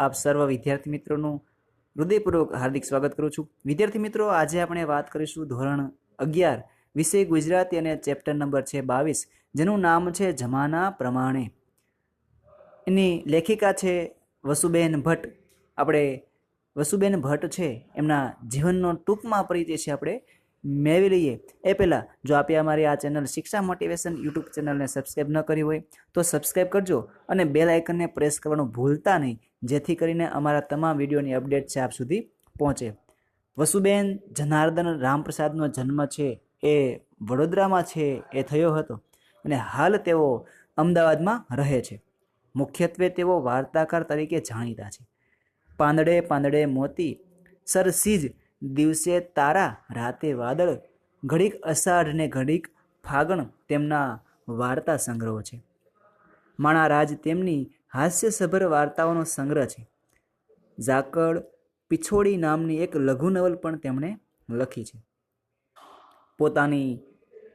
આપ સર્વ વિદ્યાર્થી મિત્રોનું હૃદયપૂર્વક હાર્દિક સ્વાગત કરું છું. વિદ્યાર્થી મિત્રો, આજે આપણે વાત કરીશું ધોરણ અગિયાર વિષય ગુજરાતી અને ચેપ્ટર નંબર છે બાવીસ, જેનું નામ છે જમાના પ્રમાણે. એની લેખિકા છે વસુબેન ભટ્ટ. આપણે વસુબેન ભટ્ટ છે, એમના જીવનનો ટૂંકમાં પરિચય છે આપણે મેળવી લઈએ. એ પહેલાં, જો આપે અમારી આ ચેનલ શિક્ષા મોટિવેશન યુટ્યુબ ચેનલને સબસ્ક્રાઈબ ન કરી હોય, તો સબસ્ક્રાઈબ કરજો અને બેલ આઇકનને પ્રેસ કરવાનું ભૂલતા નહીં. જેથી કરીને અમારા તમામ વિડીયોની અપડેટ છે આપ સુધી પહોંચે. વસુબેન જનાર્દન રામપ્રસાદનો જન્મ છે એ વડોદરામાં છે એ થયો હતો અને હાલ તેઓ અમદાવાદમાં રહે છે. મુખ્યત્વે તેઓ વાર્તાકાર તરીકે જાણીતા છે. પાંદડે પાંદડે મોતી સરસીજ દિવસે તારા રાતે વાદળ, ઘડીક અષાઢ ને ઘડીક ફાગણ તેમના વાર્તા સંગ્રહો છે. માણા રાજ તેમની હાસ્યસભર વાર્તાઓનો સંગ્રહ છે. ઝાકળ પિછોડી નામની એક લઘુ નવલ પણ તેમણે લખી છે. પોતાની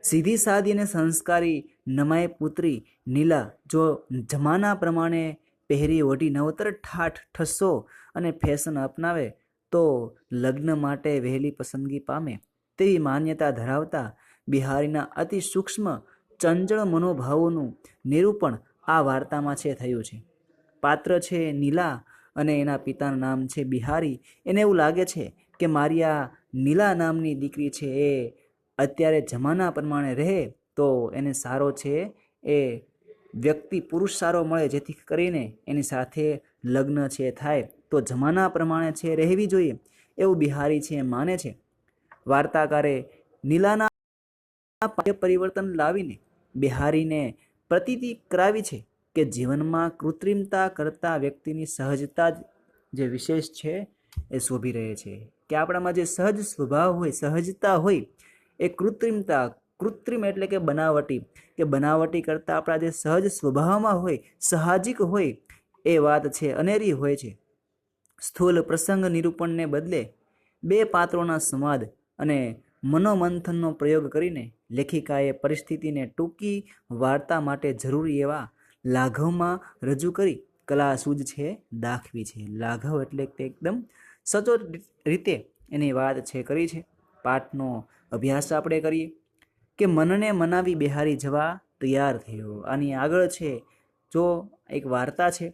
સીધી સાદી અને સંસ્કારી નમાય પુત્રી નીલા જો જમાના પ્રમાણે પહેરી ઓઢી નવતર ઠાઠ ઠસ્સો અને ફેશન અપનાવે, તો લગ્ન માટે વહેલી પસંદગી પામે તેવી માન્યતા ધરાવતા બિહારીના અતિ સૂક્ષ્મ ચંચળ મનોભાવોનું નિરૂપણ આ વાર્તામાં છે થયું છે. પાત્ર છે નીલા અને એના પિતાનું નામ છે બિહારી. એને એવું લાગે છે કે મારી આ નીલા નામની દીકરી છે એ અત્યારે જમાના પ્રમાણે રહે તો એને સારો છે એ વ્યક્તિ પુરુષ સારો મળે જેથી કરીને એની સાથે લગ્ન છે થાય તો જમાના પ્રમાણે છે રહેવી જોઈએ એવું બિહારી છે માને છે. વાર્તાકારે નીલાના પરિવર્તન લાવીને બિહારીને પ્રતીતિ કરાવી છે કે જીવનમાં કૃત્રિમતા કરતાં વ્યક્તિની સહજતા જ વિશેષ છે એ શોભી રહે છે. કે આપણામાં જે સહજ સ્વભાવ હોય, સહજતા હોય, એ કૃત્રિમતા, કૃત્રિમ એટલે કે બનાવટી કે બનાવટી કરતાં આપણા જે સહજ સ્વભાવમાં હોય, સાહજિક હોય, એ વાત છે, અનેરી હોય છે. સ્થૂલ પ્રસંગ નિરૂપણને બદલે બે પાત્રોના સંવાદ અને મનોમંથનનો પ્રયોગ કરીને લેખિકાએ પરિસ્થિતિને ટૂંકી વાર્તા માટે જરૂરી એવા લાઘવમાં રજૂ કરી કલા સૂજ છે, દાખવી છે. લાઘવ એટલે કે એકદમ સચોટ રીતે એની વાત છે, કરી છે. પાઠનો અભ્યાસ આપણે કરીએ. કે મનને મનાવી બિહારી જવા તૈયાર થયો. આની આગળ છે, જો એક વાર્તા છે,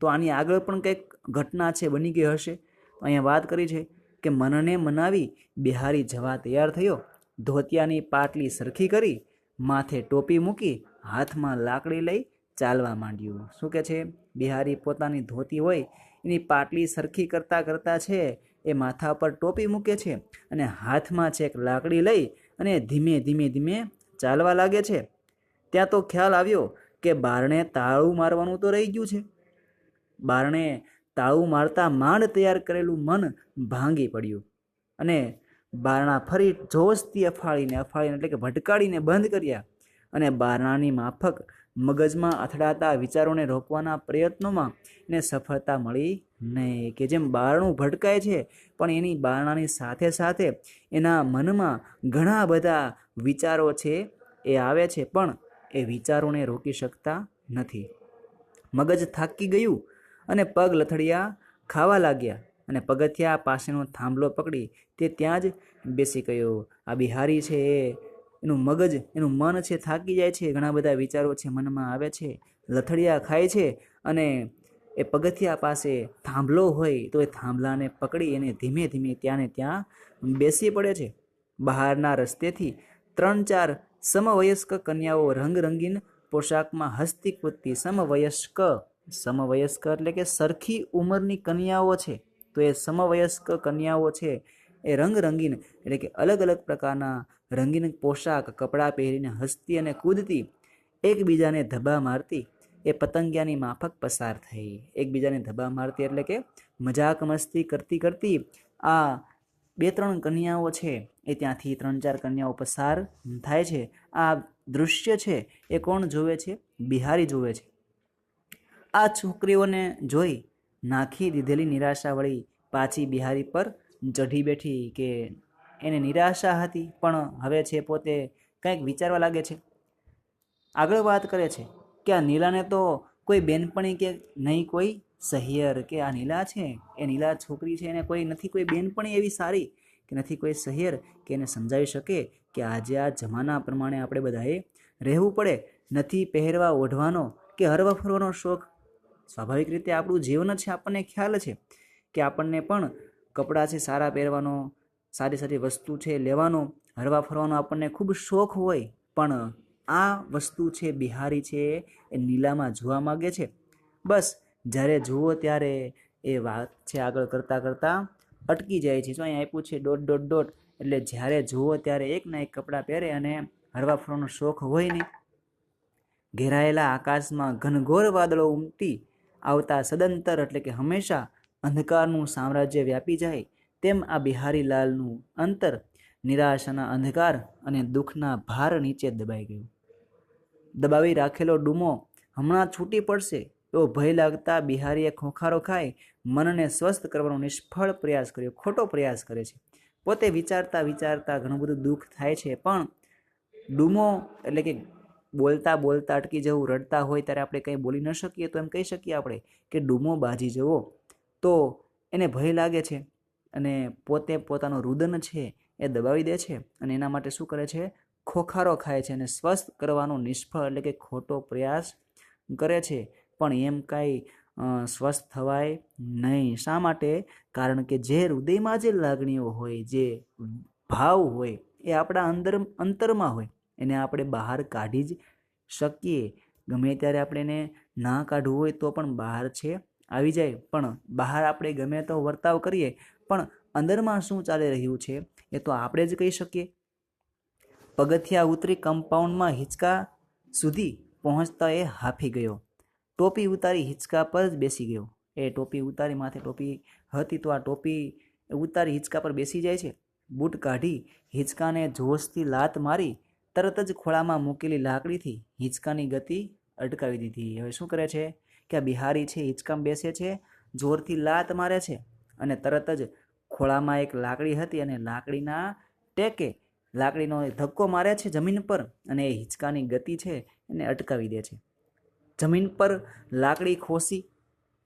તો આની આગળ પણ કંઈક ઘટના છે, બની ગઈ હશે. અહીંયા વાત કરી છે કે મનને મનાવી બિહારી જવા તૈયાર થયો. ધોતિયાની પાટલી સરખી કરી, માથે ટોપી મૂકી હાથમાં લાકડી લઈ ચાલવા માંડ્યું. શું કે છે? બિહારી પોતાની ધોતી હોય, એની પાટલી સરખી કરતાં કરતાં છે એ માથા પર ટોપી મૂકે છે અને હાથમાં છેક લાકડી લઈ અને ધીમે ધીમે ધીમે ચાલવા લાગે છે. ત્યાં તો ખ્યાલ આવ્યો કે બારણે તાળું મારવાનું તો રહી ગયું છે. બારણે તાળું મારતા માંડ તૈયાર કરેલું મન ભાંગી પડ્યું. અને બારણા ફરી જોશથી અફાળીને અફાળીને એટલે કે ભટકાડીને બંધ કર્યા. અને બારણાની માફક મગજમાં અથડાતા વિચારોને રોકવાના પ્રયત્નોમાં એને સફળતા મળી નહીં. કે જેમ બારણું ભટકાય છે, પણ એની બારણાની સાથે સાથે એના મનમાં ઘણા બધા વિચારો છે, એ આવે છે, પણ એ વિચારોને રોકી શકતા નથી. મગજ થાકી ગયું અને પગ લથડિયા ખાવા લાગ્યા અને પગથિયા પાસેનો થાંભલો પકડી તે ત્યાં જ બેસી ગયો. આ બિહારી છે એનું મગજ, એનું મન છે થાકી જાય છે. ઘણા બધા વિચારો છે મનમાં આવે છે. લથડિયા ખાય છે અને એ પગથિયા પાસે થાંભલો હોય તો એ થાંભલાને પકડી એને ધીમે ધીમે ત્યાં ને ત્યાં બેસી પડે છે. બહારના રસ્તેથી ત્રણ ચાર સમવયસ્ક કન્યાઓ રંગરંગીન પોશાકમાં હસ્તી કૂદતી સમવયસ્ક સમવયસ્ક એટલે કે સરખી ઉંમરની કન્યાઓ છે, તો એ સમવયસ્ક કન્યાઓ છે, એ રંગરંગીન એટલે કે અલગ અલગ પ્રકારના રંગીન પોશાક, કપડાં પહેરીને હસતી અને કૂદતી, એકબીજાને ધબા મારતી, એ પતંગિયાની માફક પસાર થઈ. એકબીજાને ધબા મારતી એટલે કે મજાક મસ્તી કરતી કરતી આ બે ત્રણ કન્યાઓ છે, એ ત્યાંથી ત્રણ ચાર કન્યાઓ પસાર થાય છે. આ દૃશ્ય છે, એ કોણ જોવે છે? બિહારી જોવે છે. આ છોકરીઓને જોઈ નાખી દીધેલી નિરાશા વળી પાછી બિહારી પર ચઢી બેઠી કે એને નિરાશા હતી, પણ હવે છે પોતે કંઈક વિચારવા લાગે છે. આગળ વાત કરે છે કે આ નીલાને તો કોઈ બેનપણી કે નહીં કોઈ સહિયર કે આ નીલા છે? એ નીલા છોકરી છે, એને કોઈ નથી કોઈ બેનપણી એવી સારી કે નથી કોઈ સહિયર કે એને સમજાવી શકે કે આજે આ જમાના પ્રમાણે આપણે બધાએ રહેવું પડે, નથી પહેરવા ઓઢવાનો કે હરવા ફરવાનો શોખ સ્વાભાવિક રીતે આપણું જીવન છે, આપણને ખ્યાલ છે કે આપણને પણ કપડાં છે, સારા પહેરવાનો, સારી સારી વસ્તુ છે, લેવાનો, હરવા ફરવાનો આપણને ખૂબ શોખ હોય, પણ આ વસ્તુ છે, બિહારી છે, એ નીલામાં જોવા માગે છે. બસ, જ્યારે જુઓ ત્યારે એ વાત છે આગળ કરતાં કરતાં અટકી જાય છે. જો અહીં આપ્યું છે ડોટ ડોટ ડોટ, એટલે જ્યારે જુઓ ત્યારે એક ના એક કપડાં પહેરે અને હરવા ફરવાનો શોખ હોય નહીં. ઘેરાયેલા આકાશમાં ઘનઘોર વાદળો ઉમટી આવતા સદંતર એટલે કે હંમેશા અંધકારનું સામ્રાજ્ય વ્યાપી જાય, તેમ આ બિહારીલાલનું અંતર નિરાશાના અંધકાર અને દુઃખના ભાર નીચે દબાઈ ગયું. દબાવી રાખેલો ડૂમો હમણાં છૂટી પડશે એવો ભય લાગતા બિહારીએ ખોખારો ખાઈ મનને સ્વસ્થ કરવાનો નિષ્ફળ પ્રયાસ કર્યો, ખોટો પ્રયાસ કરે છે. પોતે વિચારતા વિચારતા ઘણું બધું દુઃખ થાય છે, પણ ડૂમો એટલે કે બોલતા બોલતા અટકી જવું, રડતા હોય ત્યારે આપણે કંઈ બોલી ન શકીએ તો એમ કહી શકીએ આપણે કે ડૂમો બાજી જવો તો એને ભય લાગે છે અને પોતે પોતાનું રુદન છે એ દબાવી દે છે અને એના માટે શું કરે છે? ખોખારો ખાય છે અને સ્વસ્થ કરવાનો નિષ્ફળ એટલે કે ખોટો પ્રયાસ કરે છે. પણ એમ કાંઈ સ્વસ્થ થવાય નહીં. શા માટે? કારણ કે જે હૃદયમાં જે લાગણીઓ હોય, જે ભાવ હોય એ આપણા અંદર, અંતરમાં હોય. એને આપણે બહાર કાઢી જ શકીએ. ગમે ત્યારે આપણે એને ના કાઢવું હોય તો પણ બહાર છે, આવી જાય. પણ બહાર આપણે ગમે તો વર્તાવ કરીએ, પણ અંદરમાં શું ચાલી રહ્યું છે એ તો આપણે જ કહી શકીએ. પગથિયા ઉતરી કમ્પાઉન્ડમાં હિંચકા સુધી પહોંચતા એ હાફી ગયો. ટોપી ઉતારી હિંચકા પર જ બેસી ગયો. એ ટોપી ઉતારી માથે ટોપી હતી તો આ ટોપી ઉતારી હિંચકા પર બેસી જાય છે. બૂટ કાઢી હિંચકાને જોશથી લાત મારી તરત જ ખોળામાં મૂકેલી લાકડીથી હિંચકાની ગતિ અટકાવી દીધી. હવે શું કરે છે કે આ બિહારી છે, હિંચકામાં બેસે છે, જોરથી લાત મારે છે અને તરત જ ખોળામાં એક લાકડી હતી અને લાકડીના ટેકે લાકડીનો ધક્કો મારે છે જમીન પર અને એ હિંચકાની ગતિ છે એને અટકાવી દે છે. જમીન પર લાકડી ખોસી,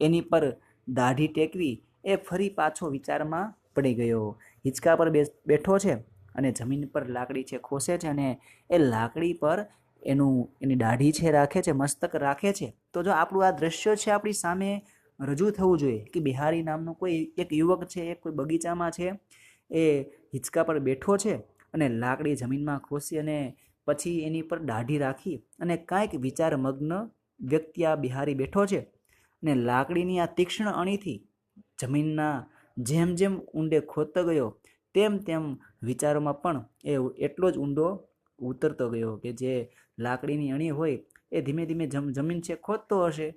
એની પર દાઢી ટેકવી, એ ફરી પાછો વિચારમાં પડી ગયો. હિંચકા પર બેઠો છે અને જમીન પર લાકડી છે, ખોસે છે અને એ લાકડી પર એનું, એની દાઢી છે, રાખે છે, મસ્તક રાખે છે. તો જો આપણું આ દ્રશ્ય છે, આપણી સામે રજૂ થવું જોઈએ કે બિહારી નામનો કોઈ એક યુવક છે એ કોઈ બગીચામાં છે, એ હિંચકા પર બેઠો છે અને લાકડી જમીનમાં ખોસી અને પછી એની પર દાઢી રાખી અને કાંઈક વિચારમગ્ન વ્યક્તિ આ બિહારી બેઠો છે અને લાકડીની આ તીક્ષ્ણ અણીથી જમીનના જેમ જેમ ઊંડે ખોદતો ગયો તેમ તેમ વિચારોમાં પણ એ એટલો જ ઊંડો ઉતરતો ગયો કે જે લાકડીની અણી હોય એ ધીમે ધીમે જમ, જમીન છે ખોદતો હશે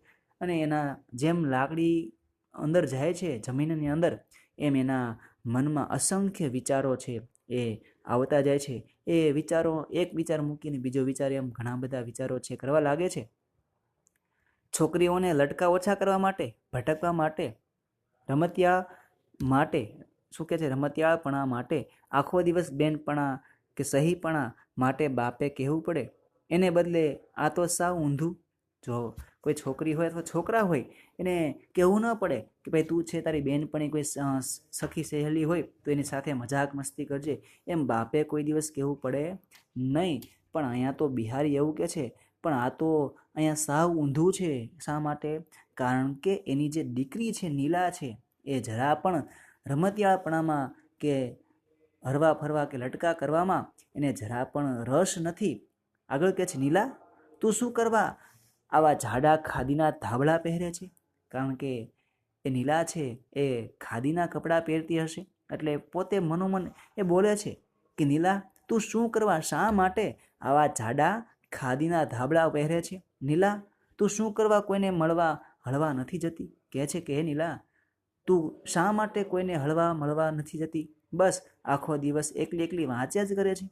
અને એના જેમ લાકડી અંદર જાય છે, જમીનની અંદર એમ એના મનમાં અસંખ્ય વિચારો છે એ આવતા જાય છે. એ વિચારો, એક વિચાર મૂકીને બીજો વિચાર એમ ઘણા બધા વિચારો છે કરવા લાગે છે. છોકરીઓને લટકા ઓછા કરવા માટે, ભટકવા માટે, રમતિયા માટે શું કહે છે? રમતિયાળપણા માટે, આખો દિવસ બેનપણા કે સહીપણા માટે બાપે કહેવું પડે? એને બદલે આ તો સાવ ઊંધું. જો કોઈ છોકરી હોય અથવા છોકરા હોય, એને કહેવું ન પડે કે ભાઈ તું છે તારી બેનપણી કોઈ સખી સહેલી હોય, તો એની સાથે મજાક મસ્તી કરજે. એમ બાપે કોઈ દિવસ કહેવું પડે નહીં. પણ અહીંયા તો બિહારી એવું કે છે, પણ આ તો અહીંયા સાવ ઊંધું છે શા માટે? કારણ કે એની જે દીકરી છે, નીલા છે, એ જરા પણ રમતિયાળપણામાં કે હરવા ફરવા કે લટકા કરવામાં એને જરા પણ રસ નથી. આગળ કહે છે, નીલા, તું શું કરવા આવા જાડા ખાદીના ધાબળા પહેરે છે? કારણ કે એ નીલા છે, એ ખાદીના કપડાં પહેરતી હશે. એટલે પોતે મનોમન એ બોલે છે કે, નીલા, તું શું કરવા શા માટે આવા જાડા ખાદીના ધાબળા પહેરે છે? નીલા, તું શું કરવા કોઈને મળવા હળવા નથી જતી? કહે છે કે, હે નીલા તું શા માટે કોઈને હળવા મળવા નથી જતી? બસ, આખો દિવસ એકલી એકલી વાંચ્યા જ કરે છે.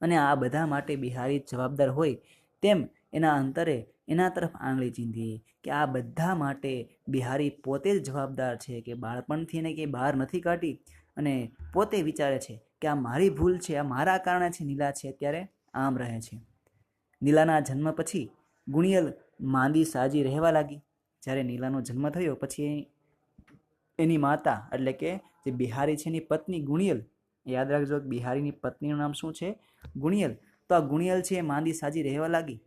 અને આ બધા માટે બિહારી જવાબદાર હોય તેમ એના અંતરે એના તરફ આંગળી ચીંધી કે આ બધા માટે બિહારી પોતે જ જવાબદાર છે કે બાળપણથી એને કે બહાર નથી કાઢી. અને પોતે વિચારે છે કે આ મારી ભૂલ છે, આ મારા કારણે છે, નીલા છે અત્યારે આમ રહે છે. નીલાના જન્મ પછી ગુણિયલ માંદી સાજી રહેવા લાગી. જ્યારે નીલાનો જન્મ થયો, પછી એની માતા, એટલે કે જે બિહારી છે એની પત્ની ગુણિયલ, યાદ રાખજો બિહારીની પત્નીનું નામ શું છે? ગુણિયલ. તો આ ગુણિયલ છે એ માંદી સાજી રહેવા લાગી.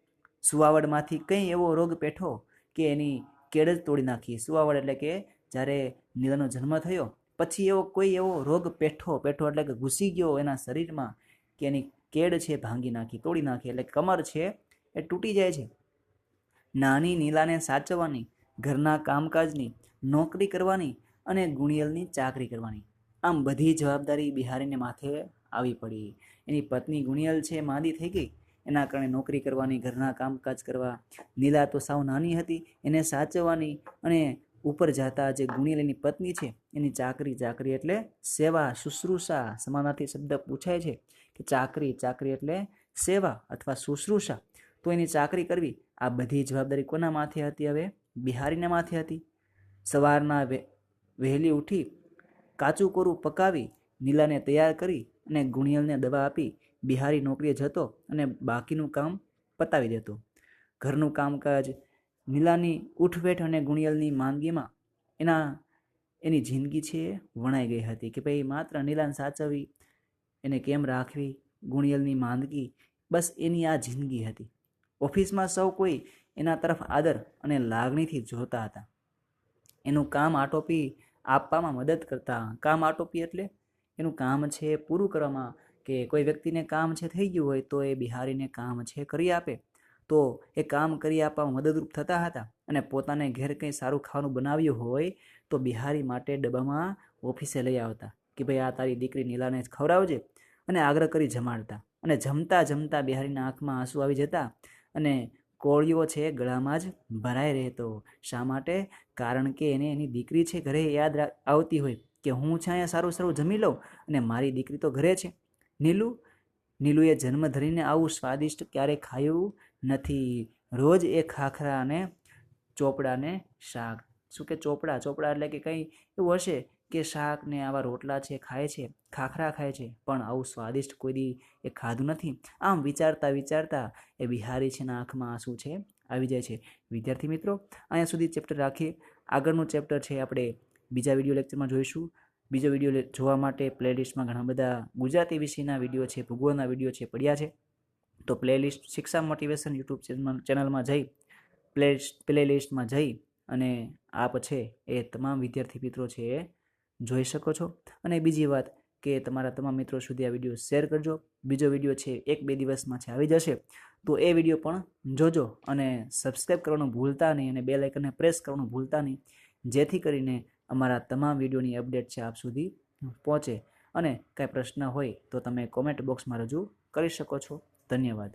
સુવાવડમાંથી કંઈ એવો રોગ પેઠો કે એની કેડ જ તોડી નાખી સુવાવડ એટલે કે જ્યારે નીલાનો જન્મ થયો, પછી એવો કોઈ એવો રોગ પેઠો પેઠો એટલે કે ઘૂસી ગયો એના શરીરમાં કે એની કેડ છે ભાંગી નાખી, તોડી નાખી, એટલે કમર છે એ તૂટી જાય છે. નાની નીલાને સાચવવાની, ઘરના કામકાજની, નોકરી કરવાની અને ગુણિયલની ચાકરી કરવાની. આમ બધી જવાબદારી બિહારીને માથે આવી પડી. એની પત્ની ગુણિયલ છે, માંદી થઈ ગઈ. એના કારણે નોકરી કરવાની, ઘરના કામકાજ કરવા નીલા તો સાવ નાની હતી, એને સાચવવાની અને ઉપર જતા જે ગુણિયલ એની પત્ની છે, એની ચાકરી ચાકરી એટલે સેવા, શુશ્રુષા, સમાનાર્થી શબ્દ પૂછાય છે કે ચાકરી ચાકરી એટલે સેવા અથવા શુશ્રુષા. તો એની ચાકરી કરવી, આ બધી જવાબદારી કોના માથે હતી હવે? બિહારીના માથે હતી. સવારના વહેલી ઉઠી કાચું કોરું પકાવી, નીલાને તૈયાર કરી અને ગુણિયલને દવા આપી બિહારી નોકરીએ જતો અને બાકીનું કામ પતાવી દેતો. ઘરનું કામકાજ, નીલાની ઉઠવેઠ અને ગુણિયલની માંદગીમાં એના, એની જિંદગી છે એ વણાઈ ગઈ હતી કે ભાઈ માત્ર નીલાને સાચવવી એને કેમ રાખવી, ગુણિયલની માંદગી, બસ એની આ જિંદગી હતી. ઓફિસમાં સૌ કોઈ એના તરફ આદર અને લાગણીથી જોતા હતા. એનું કામ આટોપી આપવામાં મદદ કરતા કામ આટોપી એટલે? એનું કામ છે પૂરું કરવામાં કે કોઈ વ્યક્તિને કામ છે થઈ ગયું હોય તો એ બિહારીને કામ છે કરી આપે. તો એ કામ કરી આપવામાં મદદરૂપ થતા હતા અને પોતાને ઘેર કંઈ સારું ખાવાનું બનાવ્યું હોય તો બિહારી માટે ડબ્બામાં ઓફિસે લઈ આવતા કે ભાઈ આ તારી દીકરી નીલાને ખવડાવજે અને આગ્રહ કરી જમાડતા. અને જમતા જમતા બિહારીના આંખમાં આંસુ આવી જતા અને કોળિયો છે, ગળામાં જ ભરાઈ રહેતો. શા માટે? કારણ કે એને એની દીકરી છે, ઘરે યાદ આવતી હોય કે હું છે અહીંયા સારું સારું જમી લઉં અને મારી દીકરી તો ઘરે છે. નીલુ? નીલુએ જન્મ ધરીને આવું સ્વાદિષ્ટ ક્યારેય ખાયું નથી. રોજ એ ખાખરા અને ચોપડાને શાક, શું કે ચોપડા? ચોપડા એટલે કે કંઈ એવું હશે કે શાક ને આવા રોટલા છે, ખાય છે. ખાખરા ખાય છે, પણ આવું સ્વાદિષ્ટ કોઈ એ ખાધું નથી. આમ વિચારતા વિચારતા એ બિહારી છે આંખમાં આંસુ છે, આવી જાય છે. વિદ્યાર્થી મિત્રો, અહીંયા સુધી ચેપ્ટર રાખીએ. આગળનું ચેપ્ટર છે આપણે બીજા વીડિયો લેક્ચરમાં જોઈશું. બીજો વીડિયો જોવા માટે પ્લેલિસ્ટમાં ઘણા બધા ગુજરાતી વિષયના વીડિયો છે, ભૂગોળના વીડિયો છે પડ્યા છે. તો પ્લેલિસ્ટ, શિક્ષા મોટિવેશન યુટ્યુબ ચેનલ ચેનલમાં જઈ પ્લે પ્લેલિસ્ટમાં જઈ અને આપ છે એ તમામ વિદ્યાર્થી મિત્રો છે એ જોઈ શકો છો. અને બીજી વાત કે તમારા તમામ મિત્રો સુધી આ વીડિયો શેર કરજો. બીજો વીડિયો છે એક બે દિવસમાં છે, આવી જશે. તો એ વીડિયો પણ જોજો અને સબસ્ક્રાઈબ કરવાનું ભૂલતા નહીં અને બે લાઇકનને પ્રેસ કરવાનું ભૂલતા નહીં. જેથી કરીને અમારા તમામ વિડીયોની અપડેટ છે આપ સુધી પહોંચે. અને કાંઈ પ્રશ્ન હોય તો તમે કોમેન્ટ બોક્સમાં રજૂ કરી શકો છો. ધન્યવાદ.